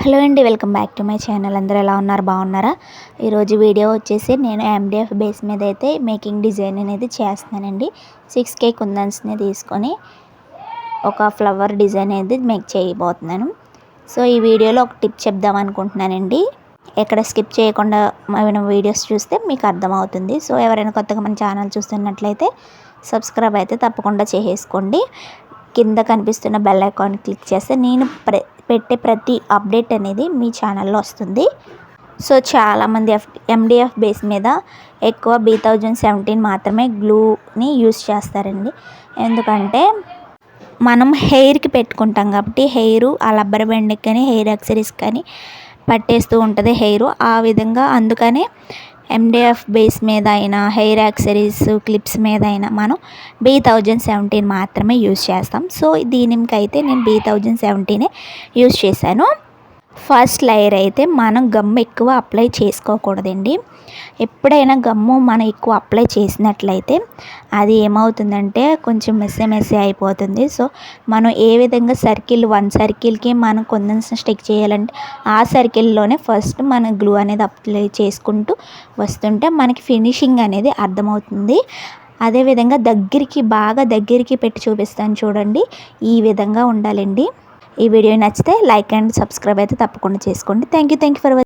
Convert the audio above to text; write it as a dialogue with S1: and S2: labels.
S1: Hello అండి welcome back to my channel. అందరూ ఎలా ఉన్నారు? బాగున్నారా? ఈరోజు వీడియో వచ్చేసి నేను ఎండిఎఫ్ బేస్ మీద అయితే మేకింగ్ డిజైన్ అనేది చేస్తున్నానండి. సిక్స్ కే కుందన్స్ని తీసుకొని ఒక ఫ్లవర్ డిజైన్ అనేది మేక్ చేయబోతున్నాను. సో ఈ వీడియోలో ఒక టిప్ చెప్దాం అనుకుంటున్నానండి. ఎక్కడ స్కిప్ చేయకుండా ఏమైనా వీడియోస్ చూస్తే మీకు అర్థమవుతుంది. సో ఎవరైనా కొత్తగా మన ఛానల్ చూస్తున్నట్లయితే సబ్స్క్రైబ్ అయితే తప్పకుండా చేసేసుకోండి. కింద కనిపిస్తున్న బెల్ ఐకాన్ క్లిక్ చేస్తే నేను ప్ర పెట్టే ప్రతి అప్డేట్ అనేది మీ ఛానల్లో వస్తుంది. సో చాలామంది ఎఫ్ ఎండిఎఫ్ బేస్ మీద ఎక్కువ బీ థౌజండ్ సెవెంటీన్ మాత్రమే గ్లూని యూస్ చేస్తారండి. ఎందుకంటే మనం హెయిర్కి పెట్టుకుంటాం కాబట్టి హెయిర్ ఆ లబ్బర్ బెండ్కి కానీ హెయిర్ యాక్సరీస్ కానీ పట్టేస్తూ ఉంటుంది హెయిర్. ఆ విధంగా అందుకనే ఎండిఎఫ్ బేస్ మీద అయినా హెయిర్ యాక్సరీస్ క్లిప్స్ మీద అయినా మనం బీ థౌజండ్ సెవెంటీన్ మాత్రమే యూజ్ చేస్తాం. సో దీనికైతే నేను బీ థౌజండ్ సెవెంటీనే యూస్ చేశాను. ఫస్ట్ లేయర్ అయితే మనం గమ్ ఎక్కువ అప్లై చేసుకోకూడదండి. ఎప్పుడైనా గమ్ము మనం ఎక్కువ అప్లై చేసినట్లయితే అది ఏమవుతుందంటే కొంచెం మెస్సే మెస్సే అయిపోతుంది. సో మనం ఏ విధంగా సర్కిల్ వన్ సర్కిల్కి మనం కొంచెం స్టిక్ చేయాలంటే ఆ సర్కిల్లోనే ఫస్ట్ మన గ్లూ అనేది అప్లై చేసుకుంటూ వస్తుంటే మనకి ఫినిషింగ్ అనేది అర్థమవుతుంది. అదేవిధంగా దగ్గరికి బాగా దగ్గరికి పెట్టి చూపిస్తాను చూడండి. ఈ విధంగా ఉండాలండి. ఈ వీడియో నచ్చితే లైక్ అండ్ సబ్స్క్రైబ్ అయితే తప్పకుండా చేసుకోండి. Thank you thank you for